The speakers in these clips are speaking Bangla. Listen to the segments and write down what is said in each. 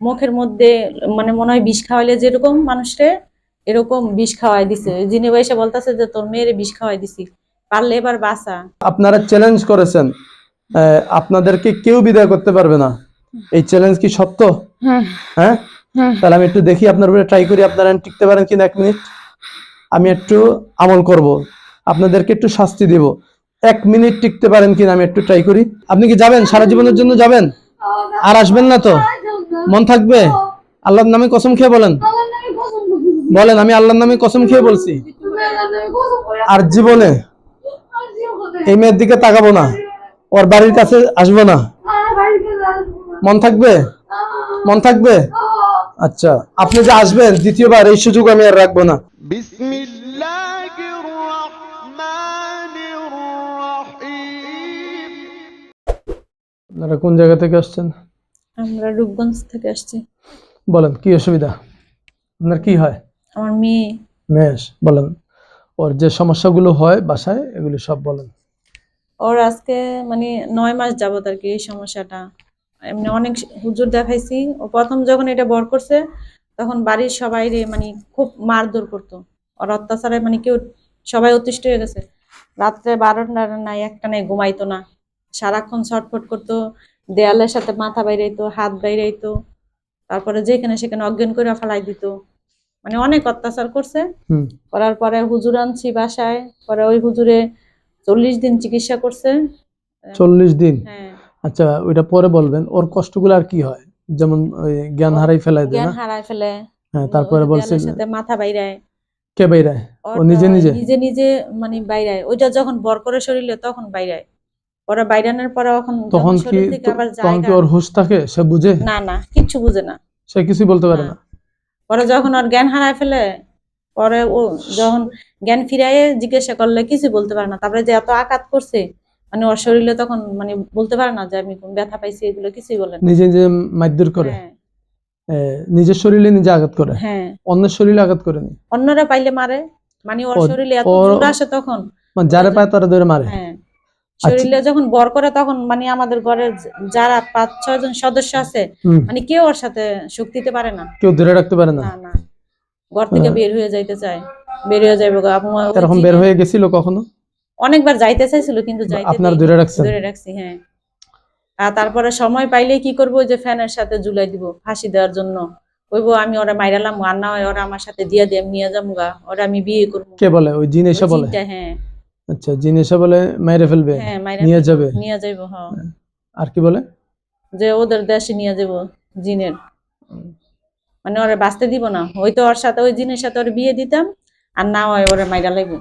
মুখের মধ্যে মানে মনে হয় বিষ খাওয়াইলে যেরকম মানুষরে এরকম বিষ খাওয়াই দিছে। যিনি এসে বলতেছে যে তোর মেয়েরে বিষ খাওয়াই দিছি পারলে এবার বাঁচা। আপনারা চ্যালেঞ্জ করেছেন আহ, আপনাদেরকে কেউ বিদায় করতে পারবে না। এই চ্যালেঞ্জ কি সত্য? হ্যাঁ। হ্যাঁ? হ্যাঁ। তাহলে আমি একটু দেখি আপনার উপরে ট্রাই করি আপনারা টিকতে পারেন কিনা এক মিনিট আমি একটু আমল করব। আপনাদেরকে একটু শাস্তি দেব। এক মিনিট টিকতে পারেন কিনা আমি একটু ট্রাই করি। আপনি কি যাবেন? সারা জীবনের জন্য যাবেন? আর আসবেন না তো? মন থাকবে? আল্লাহর নামে কসম খেয়ে বলেন। বলেন আমি আল্লাহর নামে কসম খেয়ে বলছি। আর জীবনে এই মেয়ের দিকে তাকাবো না। ওর বাড়ির কাছে আসব না। মন থাকবে? মন থাকবে? আচ্ছা আপনি যে আসবেন দ্বিতীয়বার এই সুযোগ আমি আর রাখব না। আপনারা কোন জায়গা থেকে আসছেন? আমরা রূপগঞ্জ থেকে আসছি। বলেন কি অসুবিধা? আপনার কি হয়? আমার মেয়ে। মেশ বলেন। ওর যে সমস্যাগুলো হয় বাসায় এগুলো সব বলেন। ওর আজকে মানে নয় মাস যাবত আর কি এই সমস্যাটা। এমনি অনেক হুজুর দেখাইছি। ও প্রথম যখন এটা বর করছে তখন বাড়ির সবাই রে মানে খুব মারধর করতো। ওর অত্যাচারে মানে কেউ সবাই অতিষ্ঠ হয়ে গেছে। রাত্রে বারোটা নাই একটা নাই ঘুমাইতো না। সারাক্ষণ ছটফট করতো। দেয়ালের সাথে মাথা বাইরাইতো হাত বাইরাইতো তারপরে যেখানে সেখানে অজ্ঞান করে ফেলাই দিত। মানে অনেক অত্যাচার করছে। করার পরে হুজুর আনছি বাসায়। পরে ওই হুজুরে চল্লিশ দিন চিকিৎসা করছে। চল্লিশ দিন? হ্যাঁ। আচ্ছা ওইটা পরে বলবেন। ওর কষ্টগুলো আর কি হয়? যেমন জ্ঞান হারাই দেয় জ্ঞান হারাই ফেলে। হ্যাঁ তারপরে ওই বলছেন মাথা বাইরায়। কে বাইরায়? ও নিজে নিজে? নিজে নিজে মানে বাইরায়। ওইটা যখন বর করে শরীরে তখন বাইরায়। পরে বাইরানোর পরে এখন তখন কি তখন কি ওর হুশ থাকে? সে বুঝে? না না কিচ্ছু বুঝে না। সে কিছুই বলতে পারে না। না। পরে যখন ওর জ্ঞান হারায় ফেলে পরে ও যখন জ্ঞান ফিরাইয়ে জিজ্ঞাসা করলে কিছু বলতে পারে না। তারপরে যে এত আঘাত করছে মানে ওর শরীরে তখন মানে বলতে পারে না যে আমি কোন ব্যথা পাইছি এগুলো কিছুই বলে না। নিজে নিজে মারধর করে। হ্যাঁ, নিজের শরীরে নিজে আঘাত করে। হ্যাঁ। অন্যের শরীরে আঘাত করেনি অন্যরা পাইলে মারে। মানে ওর শরীরে এত জোর আসে তখন। মানে যারা পায় তারা ধরে মারে। হ্যাঁ। শরীরে যখন বর করে তখন মানে আমাদের ঘরের যারা পাঁচ ছয় জন সদস্য আছে মানে কেউ ওর সাথে শক্তিতে পারে না। কেউ ধরে রাখতে পারে না? ঘর থেকে হ্যাঁ। বের হয়ে যাইতে চায়। বের হয়ে যাইব আপু এরকম বের হয়ে গেছিল কখনো? অনেকবার যাইতে চাইছিল কিন্তু যাইতে আপনার। ধরে রাখছেন ধরে রাখছি হ্যাঁ। আর তারপরে সময় পাইলে কি করব ওই যে ফ্যানের সাথে ঝুলাই দিব ফাঁসি দেওয়ার জন্য। কইবো আমি ওরা মাইরালাম আর না হয় ওরা আমার সাথে দিয়ে দিয়ে নিয়ে যাব গা ওরা আমি বিয়ে করব। কে বলে? ওই জিন এসে বলে? হ্যাঁ। আচ্ছা জিন এসে বলে মেরে ফেলবে হ্যাঁ মাইরা নিয়ে যাবে। নিয়ে যাইবো হ্যাঁ। আর কি বলে? যে ওদের দেশে নিয়ে যাব জিনের। মানে ওরা বাঁচতে দিব না। হয়তো ওর সাথে ওই জিনের সাথে ওর বিয়ে দিতাম আর না হয় ওরে মাইরা লাগবে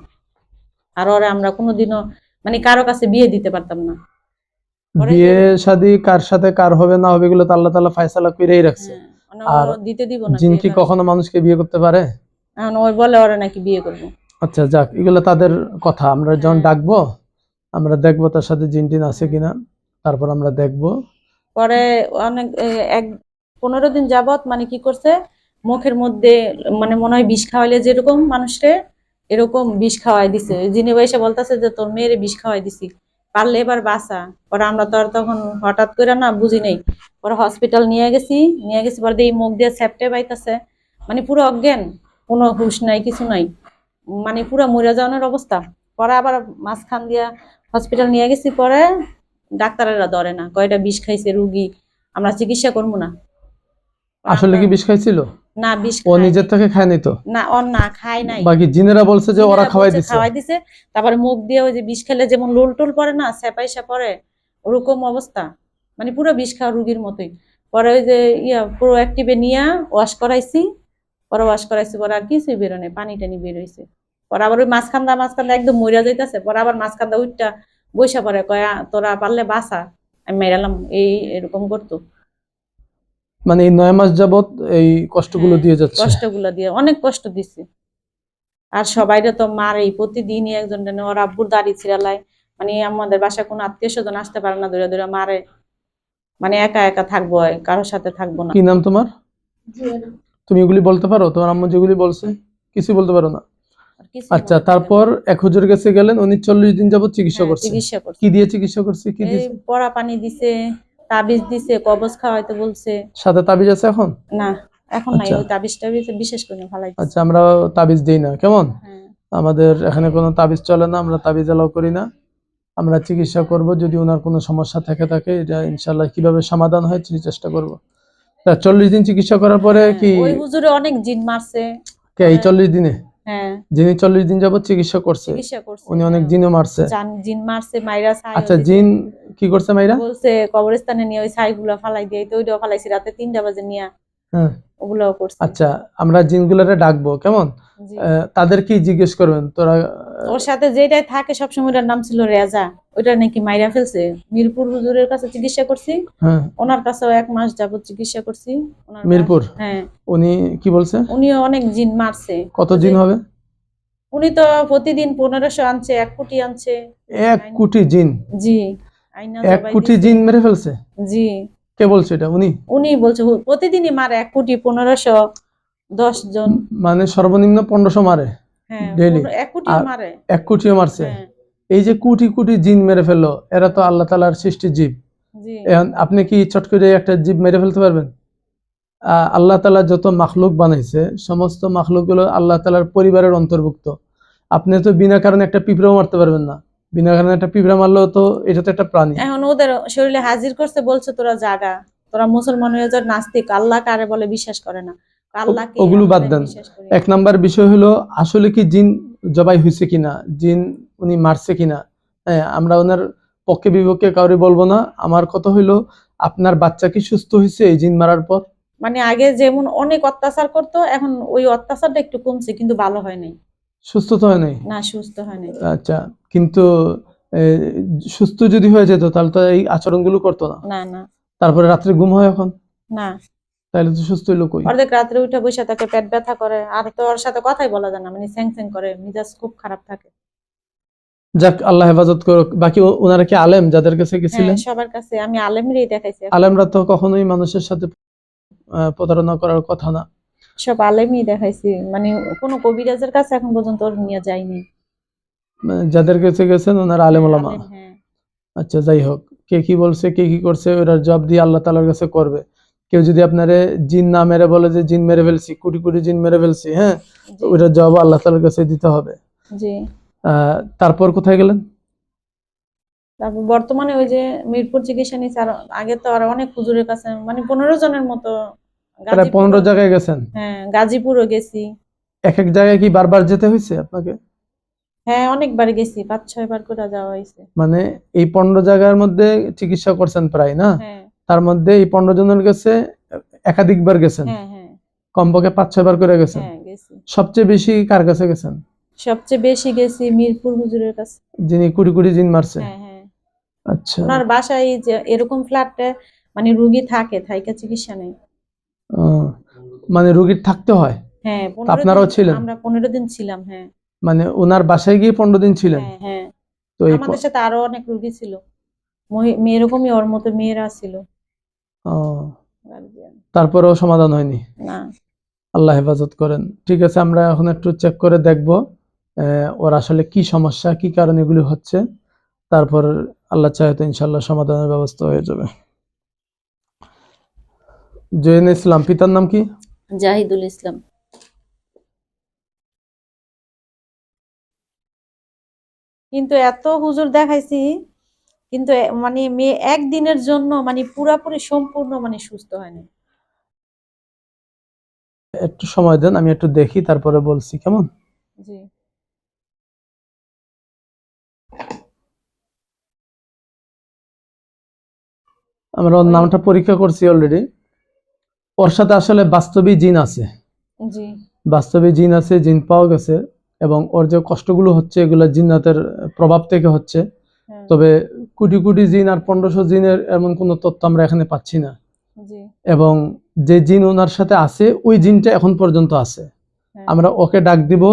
আর ওরে আমরা কোনোদিনও মানে কারও কাছে বিয়ে দিতে পারতাম না। বিয়ে শাদী কার সাথে কার হবে না হবে এগুলো তো আল্লাহ তাআলা ফয়সালা করেই রাখছে। হ্যাঁ, মানে আর দিতে দিব না জিন কি কখনো মানুষকে বিয়ে করতে পারে? এখন ওই বলে ওরা নাকি বিয়ে করব। আচ্ছা যাক, এগুলো তাদের কথা। আমরা যখন। ডাকবো, আমরা দেখব তার সাথে জিন টিন আছে কিনা, তারপর আমরা দেখব। পরে অনেক এক, পনেরো দিন যাবত মানে কি করছে, মুখের মধ্যে মানে মনে হয় বিষ খাওয়াইলে যেরকম মানুষরে এরকম বিষ খাওয়াই দিছে। যিনি এসে বলতেছে যে, তোর মেয়ের বিষ খাওয়াই দিছি। পারলে এবার বাসা পরে আমরা তো আর তখন হঠাৎ করে না বুঝি নেই। পরে হসপিটাল নিয়ে গেছি নিয়ে গেছি, পরে এই মুখ দিয়ে স্যাপটে পাইতেছে মানে পুরো অজ্ঞান, কোনো হুশ নাই, কিছু নাই। মানে পুরো মরে যাওয়ানোর অবস্থা। পরে আবার মাঝখান দিয়া হসপিটাল নিয়ে গেছি পরে ডাক্তারেরা ধরে না কয়টা বিষ খাইছে রুগী আমরা চিকিৎসা করব না। আসলে কি বিষ খাইছিল? না বিষ ও নিজের থেকে খায় তো? না ওর না খায় নাই। বাকি জিনেরা বলছে যে ওরা খাওয়াই দিছে। খাওয়াই দিছে তারপরে মুখ দিয়ে ওই যে বিষ খেলে যেমন লোল টোল পড়ে না স্যাপাইসা পরে ওরকম অবস্থা। মানে পুরো বিষ খাওয়া রুগীর মতোই। পরে ওই যে ইয়া পুরো অ্যাক্টিভে নিয়ে ওয়াশ করাইছি পরে ওয়াশ করাইছি পরে আর কিছুই বেরোনে পানি টানি বের হইছে। পরে আবার ওই মাঝখান্দা মাঝখান্দা একদম মরিয়া যাইতেছে পরে আবার মাঝখান্দা উঠটা বৈশা পরে কয় "আ, তোরা পারলে বাসা আমি মেরালাম এই এরকম করতো। মানে এই নয় মাস যাবত এই কষ্টগুলো হ্যাঁ, দিয়ে যাচ্ছে। কষ্টগুলো দিয়ে অনেক কষ্ট দিছে। আর সবাইরে তো মারেই প্রতিদিনই একজন ওর আব্বুর দাড়ি ছিড়ালায়। মানে আমাদের বাসায় কোনো আত্মীয় স্বজন আসতে পারে না দূরে দূরে মারে। মানে একা একা থাকব কারোর সাথে থাকব না। কি নাম তোমার? তুমি এগুলি বলতে পারো? তোমার আম্মু যেগুলি বলছে কিছু বলতে পারো না? আচ্ছা। তারপর এক হুজুর কাছে গেলেন উনি চল্লিশ দিন যাবত চিকিৎসা হ্যাঁ, করছে। চিকিৎসা করছে। কি দিয়ে চিকিৎসা করছে কি দিয়েছে? পড়া পানি দিছে তাবিজ দিছে কবজ খাওয়াইতে বলছে। সাথে তাবিজ আছে এখন? না এখন নাই আচ্ছা। ওই তাবিজ টাবিজ বিশেষ করে দিছে। আচ্ছা আমরা তাবিজ দিই না কেমন? হ্যাঁ। আমাদের এখানে কোনো তাবিজ চলে না আমরা তাবিজ এলাও করি না। আমরা চিকিৎসা করব যদি ওনার কোনো সমস্যা থেকে থাকে এটা ইনশাল্লাহ কীভাবে সমাধান হয় সেই চেষ্টা করব। তা চল্লিশ দিন চিকিৎসা করার পরে হ্যাঁ, কি ওই হুজুরে অনেক জিন মারছে। কে এই চল্লিশ দিনে? যিনি চল্লিশ দিন যাবত চিকিৎসা করছে চিকিৎসা করছে উনি অনেক হ্যাঁ। জিনও মারছে। জিন মারছে মাইরা আচ্ছা জিন কি করছে মাইরা? বলছে কবরস্থানে নিয়ে ওই ছাইগুলো ফালাই দিয়ে তো ওইটাও ফালাইছি রাতে তিনটা বাজে নিয়ে হ্যাঁ। ওগুলোও করছে। আচ্ছা আমরা জিনগুলারে ডাকবো কেমন? জি। আহ, তাদের কি জিজ্ঞেস করবেন তোরা ওর সাথে যেটাই থাকে সবসময় ওটার নাম ছিল রেজা। ওইটা নাকি মাইরা ফেলছে। মিরপুর হুজুরের কাছে চিকিৎসা করছি। হ্যাঁ। ওনার কাছেও এক মাস যাবত চিকিৎসা করছি। মিরপুর? হ্যাঁ। উনি কি বলছে? উনিও অনেক জিন মারছে। কত জিন হবে? উনি তো প্রতিদিন পনেরোশো আনছে এক কোটি আনছে। এক কোটি জিন? জি। এক কোটি জিন মেরে ফেলছে? জি। কে বলছে এটা? উনি? উনি বলছে প্রতিদিনই মারে এক কোটি পনেরোশো। দশ জন। মানে সর্বনিম্ন পনেরোশো মারে? পনেরো- এক কোটিও মারছে। হ্যাঁ। এই যে কোটি কোটি জিন মেরে ফেলল এরা তো আল্লাহ তালার সৃষ্টি জীব। আপনি কি চট করে একটা জীব মেরে ফেলতে পারবেন? আল্লাহ তালা যত মাখলুক বানাইছে সমস্ত মাখলুকগুলো আল্লাহ তালার পরিবারের অন্তর্ভুক্ত। আপনি তো বিনা কারণে একটা পিঁপড়াও মারতে পারবেন না। বিনা কারণে একটা পিঁপড়া মারলেও তো এটা তো একটা প্রাণী। এখন ওদের শরীরে হাজির করছে বলছে তোরা জাগা তোরা মুসলমান হয়ে যাও নাস্তিক আল্লাহ কারে বলে বিশ্বাস করে না। ওগুলো বাদ দেন। এক নাম্বার বিষয় হলো আসলে কি জিন জবাই হয়েছে কিনা? জিন উনি মারছে কিনা? হ্যাঁ আমরা ওনার পক্ষে বিপক্ষে কাউরে বলব না। আমার কথা হইল আপনার বাচ্চা কি সুস্থ হয়েছে এই জিন মারার পর? মানে আগে যেমন অনেক অত্যাচার করতো এখন ওই অত্যাচারটা একটু কমছে কিন্তু ভালো হয় নাই। সুস্থ তো হয় নাই? না সুস্থ হয় নাই। আচ্ছা কিন্তু সুস্থ যদি হয়ে যেত তাহলে তো এই আচরণগুলো করতো না। না না। তারপরে রাত্রে ঘুম হয় এখন? না। তাহলে তো সুস্থ হইল কই? অর্ধেক রাত্রে উঠে বসে থাকে পেট ব্যথা করে। আর তো ওর সাথে কথাই বলা যায় না মানে স্যাং স্যাং করে মেজাজ খুব খারাপ থাকে। যাক আল্লাহ হেফাজত করুক। বাকি ওনারা কি আলেম? যাদের কাছে হ্যাঁ গেছিলেন? সবার কাছে। আমি আলেমেরই দেখাইছি আলেমরা তো কখনোই মানুষের সাথে প্রতারণা করার কথা না। সব আলেমই দেখাইছি। মানে কোনো কবিরাজের কাছে এখন পর্যন্ত ওর নিয়ে যায়নি। মানে যাদের কাছে গেছেন ওনারা আলেম ওলামা হ্যাঁ। আচ্ছা যাই হোক। কে কি বলছে কে কি করছে ওরা জবাব দিয়ে আল্লাহ তালার কাছে করবে। কেউ যদি আপনারে জিন না মেরে বলে যে জিন মেরে ফেলছি কোটি কোটি জিন মেরে ফেলছি হ্যাঁ? ওটার জবাব আল্লাহ তালার কাছে দিতে হবে। তারপর কোথায় গেলেন? তারপর বর্তমানে ওই যে মিরপুর চিকিৎসা নিচ্ছে আর আগে তো আর অনেক হুজুরের কাছে মানে পনেরো জনের মতো প্রায় পনেরো জায়গায় গেছেন? হ্যাঁ গাজীপুরও গেছি। এক এক জায়গায় কি বারবার যেতে হয়েছে আপনাকে? হ্যাঁ অনেকবার গেছি পাঁচ ছয় বার করে যাওয়া হয়েছে। মানে এই পনেরো জায়গার মধ্যে চিকিৎসা করছেন প্রায় না? হ্যাঁ। তার মধ্যে এই পনেরো জনের কাছে একাধিকবার গেছেন। হ্যাঁ হ্যাঁ। কমপক্ষে পাঁচ ছয় বার করে গেছেন। হ্যাঁ সবচেয়ে বেশি কার কাছে গেছেন? সবচেয়ে বেশি গেছি মিরপুর হুজুরের কাছে। যিনি কুড়ি কুড়ি জিন মারছে? আচ্ছা। ওনার বাসায় এরকম ফ্ল্যাটে মানে রুগী থাকে থাইকা চিকিৎসা নেই। মানে রুগীর থাকতে হয়? হ্যাঁ পনেরো আপনারাও ছিলেন? আমরা পনেরো দিন ছিলাম হ্যাঁ। মানে ওনার বাসায় গিয়ে পনেরো দিন ছিলেন? হ্যাঁ তো আমাদের সাথে আরও অনেক রুগী ছিল। এরকমই ওর মতো মেয়েরা ছিল। ও, তারপরেও সমাধান হয়নি? আল্লাহ হেফাজত করেন। ঠিক আছে আমরা এখন একটু চেক করে দেখব ওর আসলে কি সমস্যা কি কারণে এগুলি হচ্ছে। তারপর আল্লাহ চাহে তো ইনশাল্লাহ সমাধানের ব্যবস্থা হয়ে যাবে। জৈন ইসলাম পিতার নাম কি? জাহিদুল ইসলাম। কিন্তু এত হুজুর দেখাইছি কিন্তু মানে মেয়ে একদিনের জন্য মানে পুরাপুরি সম্পূর্ণ মানে সুস্থ হয়নি। একটু সময় দেন আমি একটু দেখি তারপরে বলছি কেমন? জি। আমরা ওর নামটা পরীক্ষা করছি অলরেডি ওর সাথে আসলে বাস্তবিক জিন আছে। জি। বাস্তবে জিন আছে জিন পাওয়া গেছে এবং ওর যে কষ্টগুলো হচ্ছে এগুলো জিন্নাতের প্রভাব থেকে হচ্ছে। হ্যাঁ, তবে কোটি কোটি জিন আর পনেরোশো জিনের এমন কোনো তথ্য আমরা এখানে পাচ্ছি না। এবং যে জিন ওনার সাথে আছে ওই জিনটা এখন পর্যন্ত আছে। হ্যাঁ, আমরা ওকে ডাক দিব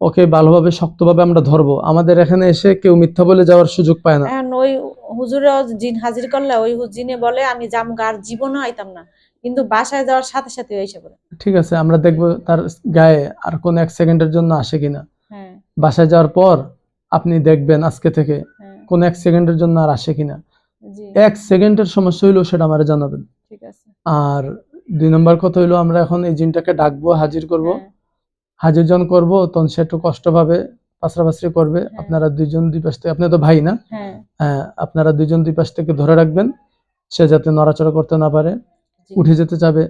ওকে ভালোভাবে শক্তভাবে আমরা ধরবো। আমাদের এখানে এসে কেউ মিথ্যা বলে যাওয়ার সুযোগ পায় না। ওই হুজুরেও জিন হাজির করলে ওই জিনে বলে আমি জামগা আর জীবনও আইতাম না। কিন্তু বাসায় যাওয়ার সাথে সাথে এসে পড়ে। ঠিক আছে আমরা দেখব তার গায়ে আর কোন এক সেকেন্ডের জন্য আসে কিনা। হ্যাঁ। বাসায় যাওয়ার পর আপনি দেখবেন আজকে থেকে। কোন এক সেকেন্ডের জন্য আর আসে কিনা। এক সেকেন্ডের সমস্যা হইল সেটা আমারে জানাবেন। আর দুই নম্বর কথা হইল আমরা এখন এই জিনটাকে ডাকবো হাজির করব। হ্যাঁ, হাজির জন করব তখন সে একটু কষ্ট পাবে পাশরাপাশরি করবে। হ্যাঁ। আপনারা দুইজন দুই পাশ থেকে আপনি তো ভাই না? হ্যাঁ। আপনারা দুইজন দুই পাশ থেকে ধরে রাখবেন। সে যাতে নড়াচড়া করতে না পারে উঠে যেতে যাবে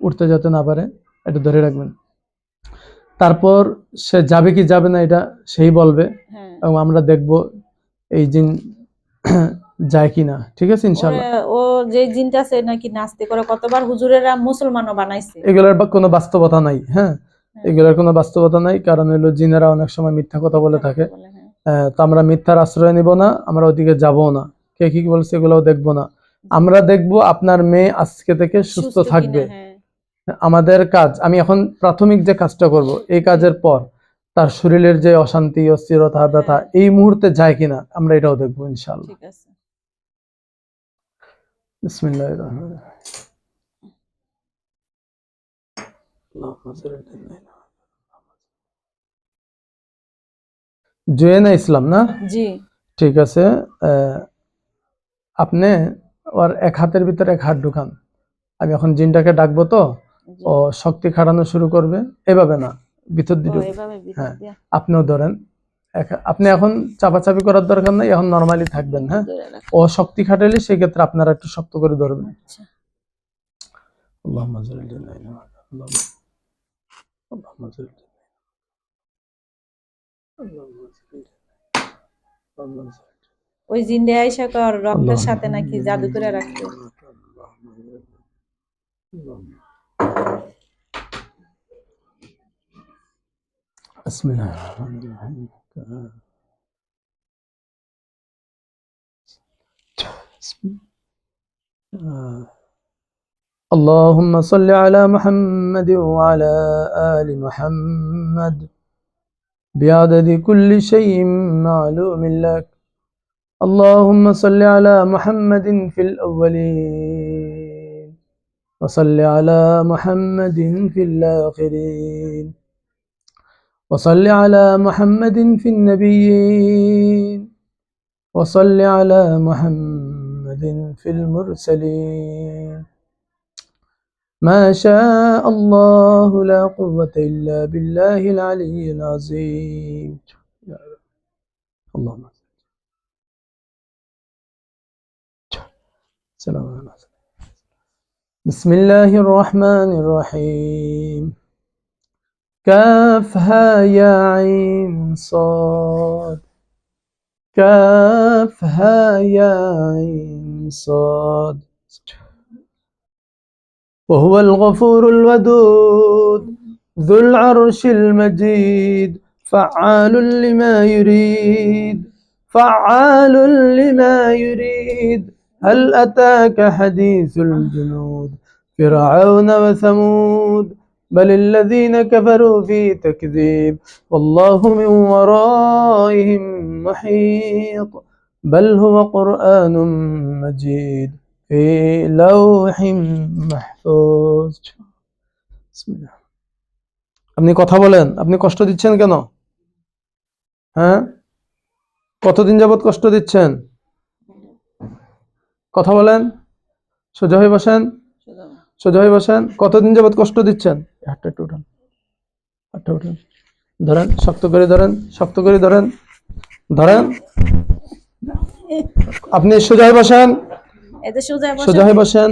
উঠতে যেতে না পারে এটা ধরে রাখবেন। তারপর সে যাবে কি যাবে না এটা সেই বলবে। এবং আমরা দেখব এই জিন যায় কি না ঠিক আছে ইনশাল্লাহ ওরে- ও যে জিনটা আছে নাকি নাস্তে করে কতবার হুজুরেরা মুসলমানও বানাইছে? এগুলোর কোনো বাস্তবতা নাই হ্যাঁ? হ্যাঁ। এগুলোর কোনো বাস্তবতা নাই কারণ হলো জিনেরা অনেক সময় মিথ্যা কথা বলে থাকে। হ্যাঁ। তো আমরা মিথ্যার আশ্রয় নিব না আমরা ওদিকে যাব না। কে কি বলছে এগুলোও দেখব না। আমরা দেখব আপনার মেয়ে আজকে থেকে সুস্থ থাকবে। হ্যাঁ। আমাদের কাজ আমি এখন প্রাথমিক যে কাজটা করব এই কাজের পর তার শরীরের যে অশান্তি অস্থিরতা ব্যথা। এই মুহূর্তে যায় কিনা আমরা এটাও দেখব ইনশাআল্লাহ। ঠিক আছে। বিসমিল্লাহির রহমানির রহিম। আল্লাহুম্মা সাল্লি আলা জুয়েনা ইসলাম না? জি। ঠিক আছে আহ, আপনি ওর এক হাতের ভিতরে এক হাত ঢুকান। আমি এখন জিনটাকে ডাকবো তো ও শক্তি খাটানো শুরু করবে। এভাবে না। ভিতর দিকে হ্যাঁ আপনিও ধরেন। আপনি এখন চাপাচাপি করার দরকার নাই এখন নর্মালি থাকবেন হ্যাঁ? ও শক্তি খাটাইলে সেক্ষেত্রে আপনারা একটু শক্ত করে ধরবেন। আচ্ছা। ওই জিন্দে আইসা কর রক্তের সাথে নাকি জাদু করে রাখতে। بسم الله الرحمن الرحيم. اللهم صل على محمد وعلى آل محمد. بعدد كل شيء معلوم لك. اللهم صل على محمد في الأولين. وصل على محمد في الآخرين. وصل على محمد في النبيين. وصل على محمد في المرسلين. ما شاء الله لا قوة إلا بالله العلي العظيم. اللهم سلام بسم الله الرحمن الرحيم. كافها يا عين صاد. كافها يا عين صاد. وهو الغفور الودود ذو العرش المجيد فعال لما يريد. فعال لما يريد. هل أتاك حديث الجنود؟ فرعون وثمود. بل الذين كفروا في تكذيب والله من ورائهم محيط بل هو قرآن مجيد في لوح محفوظ بسم الله আপনি কথা বলেন আপনি কষ্ট দিচ্ছেন কেন হ্যাঁ কতদিন যাবত কষ্ট দিচ্ছেন কথা বলেন সোজা হয়ে বসেন শুধু সোজা হয়ে বসেন কতদিন যাবত কষ্ট দিচ্ছেন? হাতটা একটু উঠান হাতটা উঠান ধরেন শক্ত করে ধরেন শক্ত করে ধরেন ধরেন। আপনি সোজা হয়ে বসেন। সোজা হয়ে বসেন।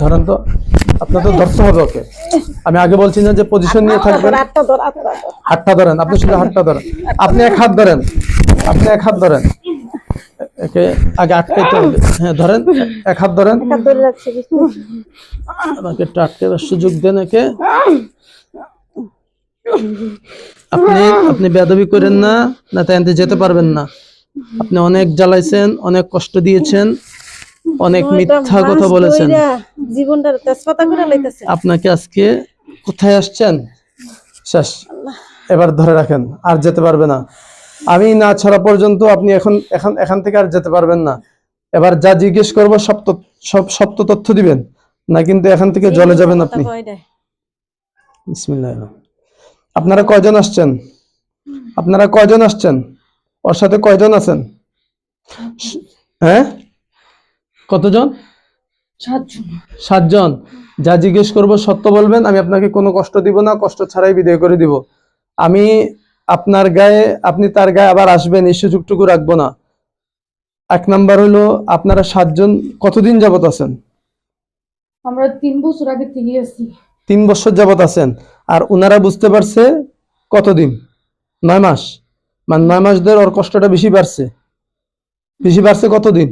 ধরেন তো আপনার তো ধরতে হবে ওকে। আমি আগে বলছি না যে পজিশন নিয়ে থাকবেন। হাতটা ধরেন আপনি শুধু হাতটা ধরেন। আপনি এক হাত ধরেন। আপনি এক হাত ধরেন। একে আগে আটকাইতে হবে। হ্যাঁ ধরেন এক হাত ধরেন। আমাকে একটু আটকে সুযোগ দেন একে। আপনি আপনি বেদবি করেন না না তাই আনতে যেতে পারবেন না। আপনি অনেক জ্বালাইছেন অনেক কষ্ট দিয়েছেন অনেক মিথ্যা কথা বলেছেন। জীবনটা তেজপাতা করে লাইতেছে। আপনাকে আজকে কোথায় আসছেন? শেষ। এবার ধরে রাখেন আর যেতে পারবে না। আমি না ছাড়া পর্যন্ত আপনি এখন এখন এখান থেকে আর যেতে পারবেন না। এবার যা জিজ্ঞেস করব সব সব সত্য তথ্য দিবেন? না কিন্তু এখান থেকে জলে যাবেন আপনি? আপনারা কয়জন আসছেন? আপনারা কয়জন আসছেন? ওর সাথে কয়জন আছেন? হ্যাঁ? কতজন? সাতজন। যা জিজ্ঞেস করব সত্য বলবেন আমি আপনাকে কোনো কষ্ট দিব না কষ্ট ছাড়াই বিদায় করে দিব। আমি আপনার গায়ে আপনি তার গায়ে আবার আসবেন এই সুযোগটুকু রাখব না। এক নাম্বার হলো আপনারা সাতজন কতদিন যাবত আছেন? আমরা তিন বছর আগে থেকে আছি। তিন বছর যাবত আছেন। আর ওনারা বুঝতে পারছে কতদিন? নয় মাস। মানে নয় মাস ধরে ওর কষ্টটা বেশি বাড়ছে। বেশি বাড়ছে কতদিন?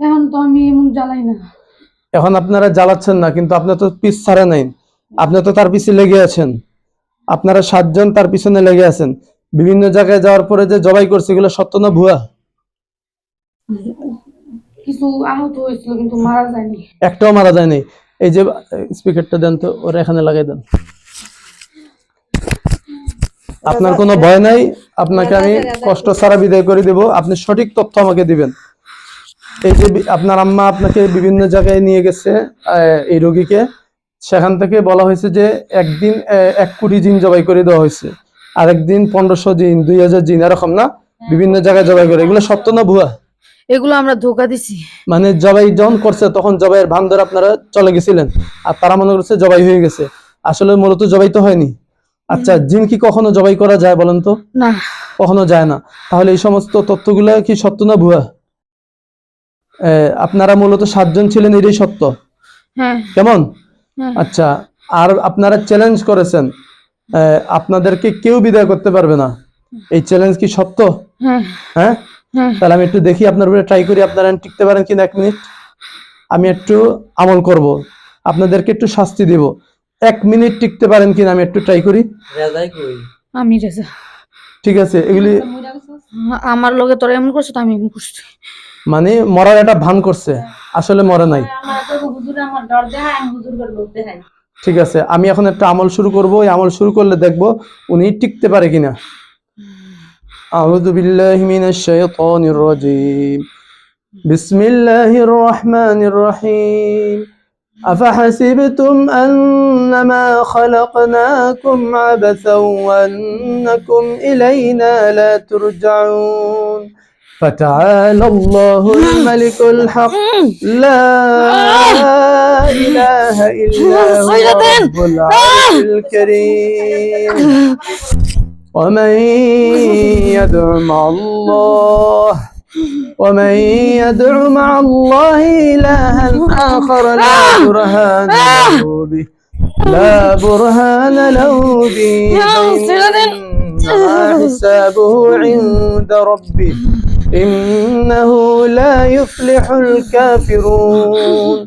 এখন তো আমি এমন জ্বালাই না। এখন আপনারা জ্বালাচ্ছেন না কিন্তু আপনার তো পিস ছাড়া নাই। আপনি তো তার পিছে লেগে আছেন। আপনারা সাতজন তার পিছনে লেগে আছেন। বিভিন্ন জায়গায় যাওয়ার পরে যে জবাই করছে এগুলো সত্য না ভুয়া? কিছু আহত হয়েছিল কিন্তু মারা যায়নি। একটাও মারা যায়নি। এই যে স্পিকারটা দেন তো ওরা এখানে লাগাই দেন। আপনার কোনো ভয় নাই? আপনাকে আমি কষ্ট ছাড়া বিদায় করে দেব। আপনি সঠিক তথ্য আমাকে দিবেন। এই যে আপনার আম্মা আপনাকে বিভিন্ন জায়গায় নিয়ে গেছে এই রোগীকে। সেখান থেকে বলা হয়েছে যে একদিন এক কোটি জিন জবাই করে দেওয়া হয়েছে। আর একদিন পনেরোশো জিন দুই হাজার জিন এরকম না? বিভিন্ন জায়গায় জবাই করে। এগুলো সত্য না ভুয়া? এগুলো আমরা ধোকা দিছি। মানে জবাই যখন করছে তখন জবাইয়ের ভান ধরে আপনারা চলে গেছিলেন। আর তারা মনে করছে জবাই হয়ে গেছে। আসলে মূলত জবাই তো হয়নি। আচ্ছা জিন কি কখনো জবাই করা যায় বলেন তো? না। কখনো যায় না। তাহলে এই সমস্ত তথ্যগুলো কি সত্য না ভুয়া? আহ, আপনারা মূলত সাতজন ছিলেন এটাই সত্য। হ্যাঁ। কেমন? হ্যাঁ আচ্ছা আর আপনারা চ্যালেঞ্জ করেছেন আহ, আপনাদেরকে কেউ বিদায় করতে পারবে না। এই চ্যালেঞ্জ কি সত্য? হ্যাঁ। হ্যাঁ? হ্যাঁ। তাহলে আমি একটু দেখি আপনার উপরে ট্রাই করি আপনারা টিকতে পারেন কিনা এক মিনিট আমি একটু আমল করব। আপনাদেরকে একটু শাস্তি দেব। এক মিনিট টিকতে পারেন কিনা আমি একটু ট্রাই করি। আমি রেজা। ঠিক আছে এগুলি আমার লগে তোরা এমন করছ তো আমি এমন করছি মানে মরার একটা ভান করছে। আসলে মরে নাই আমার তো হুজুর আমার ডর দেখায় আমি হুজুর করে লোক দেখাই ঠিক আছে আমি এখন একটা আমল শুরু করব এই আমল শুরু করলে দেখব উনি টিকতে পারে কিনা أعوذ بالله من الشيطان الرجيم بسم الله الرحمن الرحيم أفحسبتم أنما خلقناكم عبثا وأنكم إلينا لا ترجعون فتعالى الله الملك الحق. لا إله إلا هو رب العرش الكريم. ومن يدع مع الله ومن يدع مع الله إلها آخر لا برهان له به. لا برهان له به. حسابه عند ربه. إنه لا يفلح الكافرون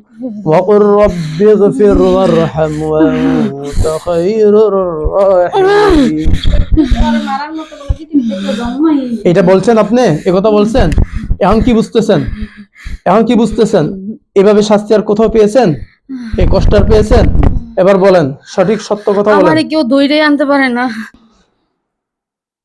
وقل رب اغفر وارحم وأنت خير الراحمين মারার মতো বলে পৃথিবীতে জন্মই এটা বলছেন আপনি কথা বলছেন এখন কি বুঝতেছেন এখন কি বুঝতেছেন এভাবে শাস্তি আর কোথাও পেয়েছেন এই কষ্ট আর পেয়েছেন এবার বলেন সঠিক সত্য কথা বলেন আমারে কেউ দইরে আনতে পারে না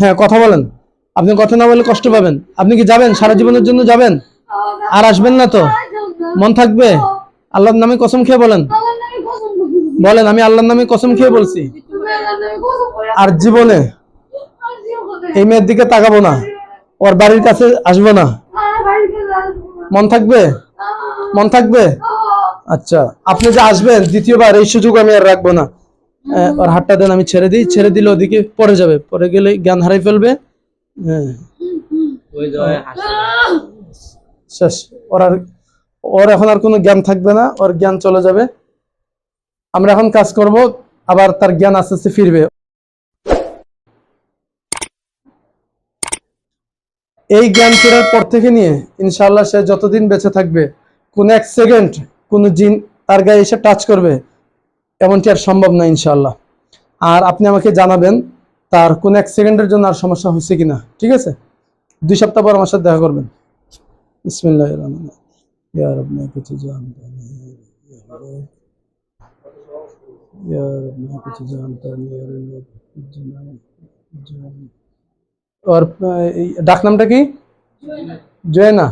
হ্যাঁ কথা বলেন। আপনি কথা না বলে কষ্ট পাবেন। আপনি কি যাবেন? সারা জীবনের জন্য যাবেন? আর আসবেন না তো? মন থাকবে? আল্লাহর নামে কসম খেয়ে বলেন। বলেন, আমি আল্লাহর নামে কসম খেয়ে বলছি। আর জীবনে এই মেয়ের দিকে তাকাবো না। ওর বাড়ির কাছে আসব না। মন থাকবে? মন থাকবে? আচ্ছা আপনি যে আসবেন দ্বিতীয়বার এই সুযোগ আমি আর রাখব না। আহ, ওর হাতটা দেন আমি ছেড়ে দিই। ছেড়ে দিলে ওদিকে পড়ে যাবে। পরে গেলে জ্ঞান হারাই ফেলবে। হ্যাঁ শেষ। ওর আর ওর এখন আর কোনো জ্ঞান থাকবে না। ওর জ্ঞান চলে যাবে। আমরা এখন কাজ করব। আবার তার জ্ঞান আস্তে আস্তে ফিরবে। এই জ্ঞান ফেরার পর থেকে নিয়ে ইনশাআল্লাহ সে যতদিন বেঁচে থাকবে কোন এক সেকেন্ড কোনো জিন তার গায়ে এসে টাচ করবে, এমনটি আর সম্ভব না ইনশাল্লাহ আর আপনি আমাকে জানাবেন তার কোন এক সেকেন্ডের জন্য আর সমস্যা হয়েছে কিনা, ঠিক আছে? দুই সপ্তাহ পর আমার সাথে দেখা করবেন। ডাক নামটা কি? জয়না।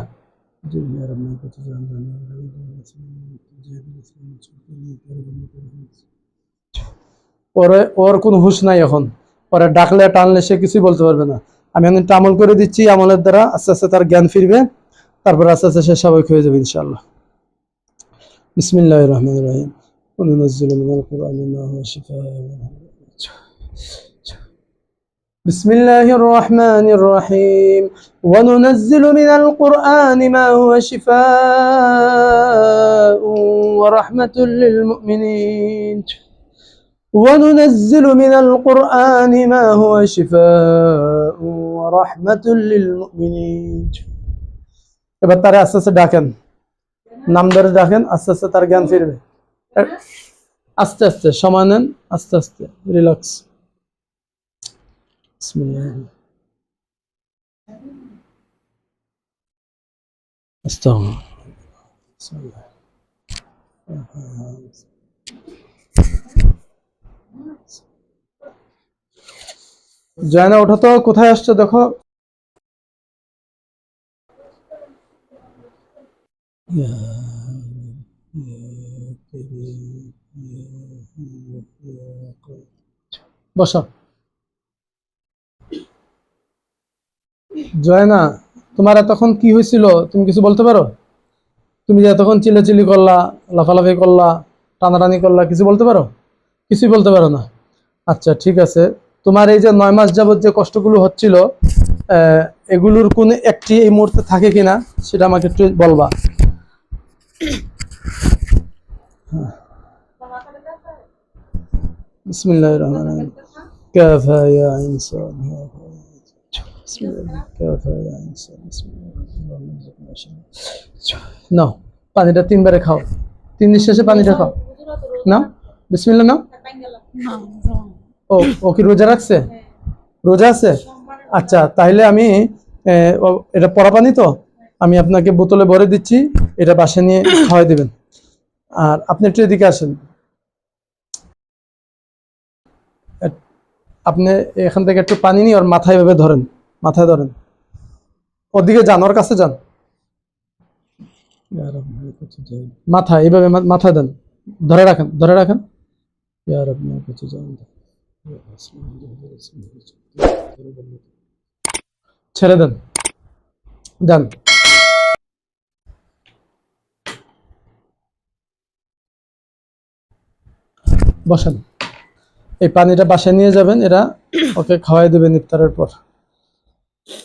ওর ওর কোনো হুঁশ নাই এখন ওরা ডাকলে টানলে সে কিছুই বলতে পারবে না আমি এখন একটা আমল করে দিচ্ছি আমলের দ্বারা আস্তে আস্তে তার জ্ঞান ফিরবে তারপর আস্তে আস্তে সে স্বাভাবিক হয়ে যাবে ইনশাআল্লাহ বিসমিল্লাহ রহমান রহিম وننزل من القرآن ما هو شفاء بسم الله الرحمن الرحيم وننزل من القرآن ما هو شفاء ورحمة للمؤمنين وننزل من القرآن ما هو شفاء ورحمة للمؤمنين এবার তারা আস্তে আস্তে ডাকেন নাম ধরে ডাকেন আস্তে আস্তে তার জ্ঞান ফিরবে এ- আস্তে আস্তে সময় নেন আস্তে আস্তে রিল্যাক্স জয়না ওঠা তো কোথায় আসছো দেখো। বসো। জয়না তোমার তখন কি হয়েছিল? তুমি কিছু বলতে পারো? তুমি যে এতক্ষণ চিল্লাচিল্লি করলা, লাফালাফি করলা, টানাটানি করলা, কিছু বলতে পারো? কিছুই বলতে পারো না। আচ্ছা ঠিক আছে। তোমার এই যে নয় মাস যাবত যে কষ্টগুলো হচ্ছিল এগুলোর কোন একটি এই মুহূর্তে থাকে কিনা, সেটা আমাকে একটু বলবা। বিসমিল্লাহির রহমানির রহিম। কাফা ইয়া ইনসান নাও পানিটা তিনবারে খাও। তিন নিঃশ্বাসে পানিটা খাও। না বিসমিল্লাহ নাও ও ও কি রোজা রাখছে? রোজা আছে? আচ্ছা তাহলে আমি এটা পরা পানি তো? আমি আপনাকে বোতলে ভরে দিচ্ছি, এটা বাসা নিয়ে খাওয়াই দেবেন। আর আপনি একটু এদিকে আসেন। আপনি এখান থেকে একটু পানি নিয়ে ওর মাথায় ভাবে ধরেন। মাথায় ধরেন। ওদিকে যান ওর কাছে যান। মাথা এইভাবে মা- মাথায় দেন। ধরে রাখেন ধরে রাখেন। ইয়ার আপনার কাছে যান। ছেড়ে দেন। দেন। বসেন। এই পানিটা বাসায় নিয়ে যাবেন এরা ওকে খাওয়াই দেবেন ইফতারের পর।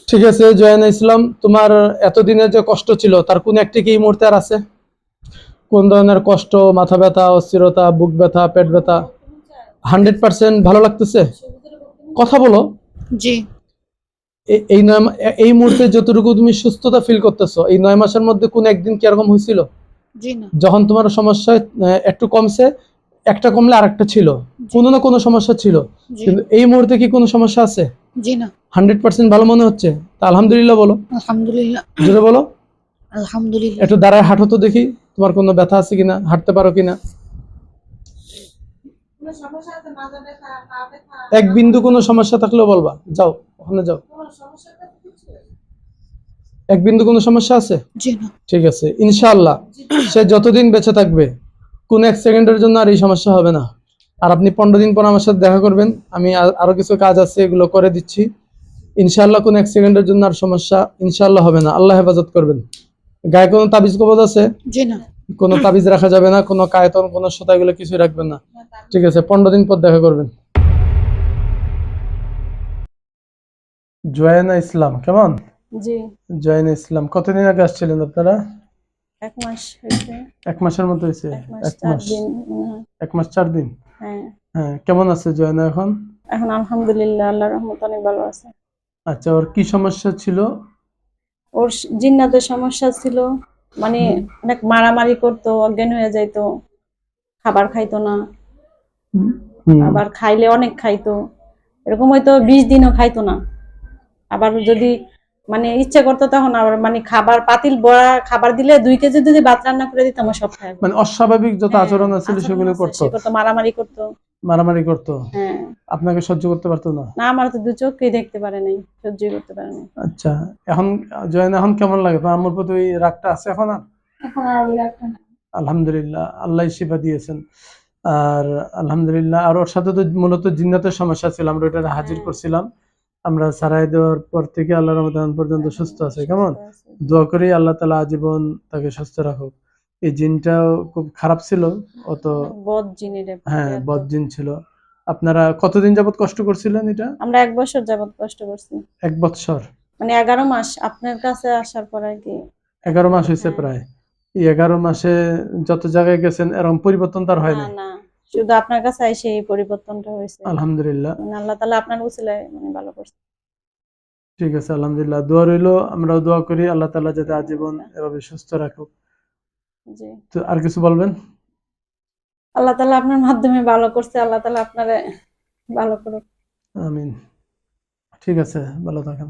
ঠিক আছে জয়ানা ইসলাম তোমার এতদিনের যে কষ্ট ছিল তার কোন একটি কি এই মুহূর্তে আর আছে? কোন ধরনের কষ্ট মাথা ব্যথা অস্থিরতা বুক ব্যথা পেট ব্যথা? হান্ড্রেড পার্সেন্ট ভালো লাগতেছে? কথা বলো। জি। এই নয় এই মুহূর্তে যতটুকু তুমি সুস্থতা ফিল করতেছো এই নয় মাসের মধ্যে কোন একদিন কি এরকম হয়েছিল? যখন তোমার সমস্যা একটু কমছে একটা কমলে আরেকটা ছিল। কোনো না কোনো সমস্যা ছিল। কিন্তু এই মুহূর্তে কি কোনো সমস্যা আছে? জি না। হান্ড্রেড পার্সেন্ট ভালো মনে হচ্ছে? তা আলহামদুলিল্লাহ বলো। আলহামদুলিল্লাহ। জোরে বলো। আলহামদুলিল্লাহ। একটু দাঁড়ায় হাঁটো তো দেখি তোমার কোনো ব্যথা আছে কিনা হাঁটতে পারো কিনা? এক বিন্দু কোনো সমস্যা থাকলেও বলবা। যাও ওখানে যাও। এক বিন্দু কোনো সমস্যা আছে? ঠিক আছে ইনশাআল্লাহ। সে যতদিন বেঁচে থাকবে কোন এক সেকেন্ডের জন্য আর এই সমস্যা হবে না। আর আপনি পনেরো দিন পর আমার সাথে দেখা করবেন। আমি আর- আরও কিছু কাজ আছে এগুলো করে দিচ্ছি। ইনশাআল্লাহ কোন এক সেকেন্ডের জন্য আর সমস্যা ইনশাআল্লাহ হবে না। আল্লাহ হেফাজত করবেন। গায়ে কোনো তাবিজ কবজ আছে? কোনো তাবিজ রাখা যাবে না কোনো কায়তন কোনো সুতা এগুলো কিছুই রাখবেন না। ঠিক আছে পনেরো দিন পর দেখা করবেন। জয়ানা ইসলাম কেমন? জি। জয়ানা ইসলাম কতদিন আগে আসছিলেন আপনারা? এক মাস এক মাসের মতো হয়েছে? এক মাস। এক মাস চার দিন। হ্যাঁ। হ্যাঁ কেমন আছে জয়না এখন? এখন আলহামদুলিল্লাহ আল্লাহ রহমত অনেক ভালো আছে। আচ্ছা ওর কি সমস্যা ছিল? ওর জিন্নাতের সমস্যা ছিল মানে অনেক মারামারি করতো অজ্ঞান হয়ে যাইতো খাবার খাইতো না। আবার খাইলে অনেক খাইতো। এরকম হয়তো বিশ দিনও খাইতো না। আবার যদি মানে ইচ্ছা করতো তখন আবার মানে খাবার পাতিল বড়া খাবার দিলে দুই কেজি যদি ভাত রান্না করে দিতাম সব মানে অস্বাভাবিক যত হ্যাঁ, আচরণ আছিল সেগুলো করতো। মারামারি করতো। মারামারি করতো। হ্যাঁ। আপনাকে সহ্য করতে পারতো না? না আমার তো দু চোখই দেখতে পারে নাই সহ্যই করতে পারে নাই। আচ্ছা এখন জয়না এখন কেমন লাগে? তোমার আমার প্রতি ওই রাগটা আছে এখন আর? এখন আর ওই না আলহামদুলিল্লাহ আল্লাহ শিফা দিয়েছেন। আর আলহামদুলিল্লাহ আর ওর সাথে তো মূলত জিন্নাতের সমস্যা ছিল আমরা ওটা হাজির হ্যাঁ। করছিলাম। আমরা সারাই দেওয়ার পর থেকে আল্লাহ রহমদান পর্যন্ত সুস্থ আছে। কেমন? দোয়া করি আল্লাহ তালা আজীবন তাকে সুস্থ রাখুক। এই জিনটাও খুব খারাপ ছিল অত হ্যাঁ বদ জিন ছিল। আপনারা কতদিন যাবত কষ্ট করছিলেন এটা? আমরা এক বছর যাবত কষ্ট করছি। এক বৎসর? মানে এগারো মাস আপনার কাছে আসার পর আর কি। এগারো মাস হয়েছে হ্যাঁ। প্রায়। এই এগারো মাসে যত জায়গায় গেছেন এরকম পরিবর্তন তার হয় না। শুধু আপনার কাছে এসে এই পরিবর্তনটা হয়েছে। আলহামদুলিল্লাহ। মানে আল্লাহ তালা আপনার উচিলায় মানে ভালো করছে। ঠিক আছে আলহামদুলিল্লাহ। দোয়া রইল আমরাও দোয়া করি আল্লাহ তালা যাতে আজীবন এভাবে সুস্থ রাখুক। জি। তো আর কিছু বলবেন? আল্লাহ তালা আপনার মাধ্যমে ভালো করছে আল্লাহ তালা আপনারে ভালো করুক। আমিন। ঠিক আছে ভালো থাকেন।